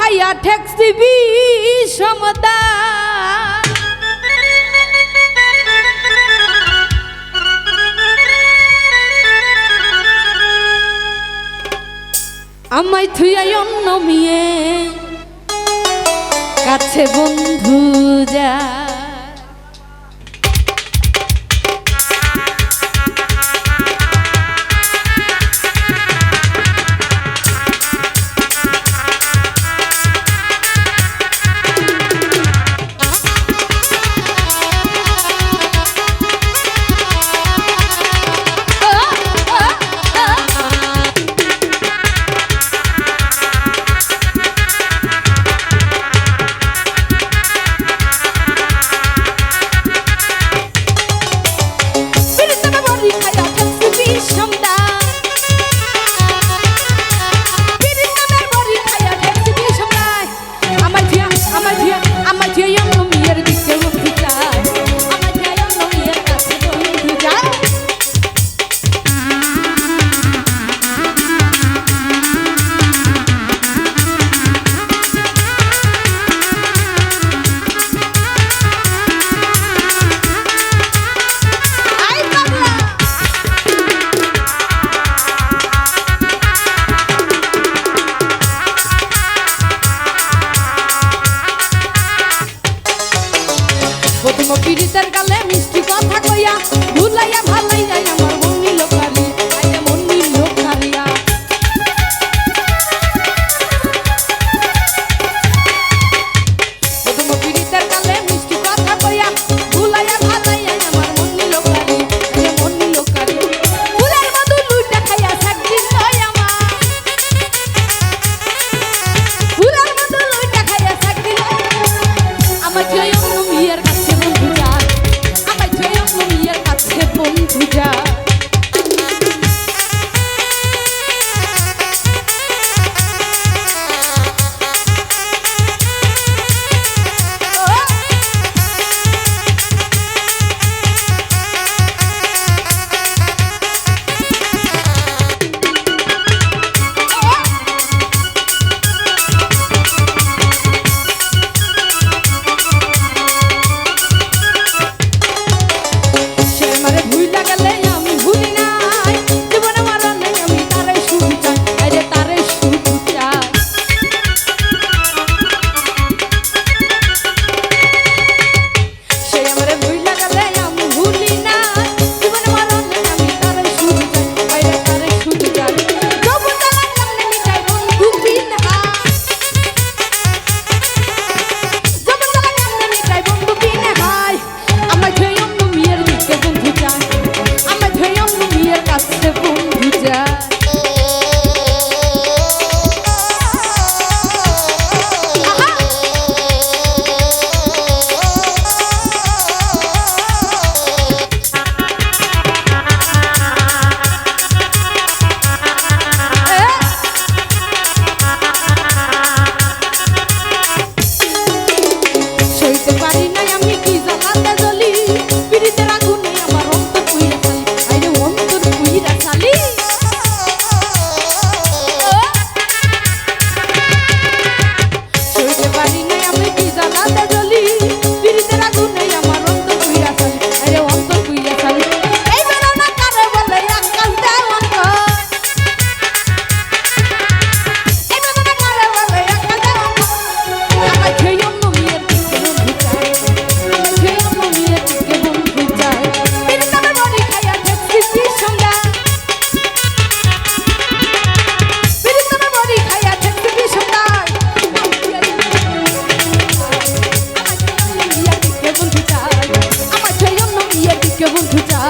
খাইয়া দিবি সমতা আমায় থুয়াই অন্য মিয়ে কাছে বন্ধু যা। পীড়িতের গালে মিষ্টি কথা কইয়া, ভুলাইয়া ভালাইয়া আমার মন নিল কারি আইয়া মন নিল কারিয়া পীড়িতের গালে মিষ্টি কথা কইয়া, ভুলাইয়া ভালাইয়া আমার মন নিল কারি আইয়া মন নিল কারি ফুলের মধু লুইটা খাইয়া থাকদিন নয় আমার। ফুলের মধু লুইটা খাইয়া থাকদিন আমার। জয় বন্ধুটা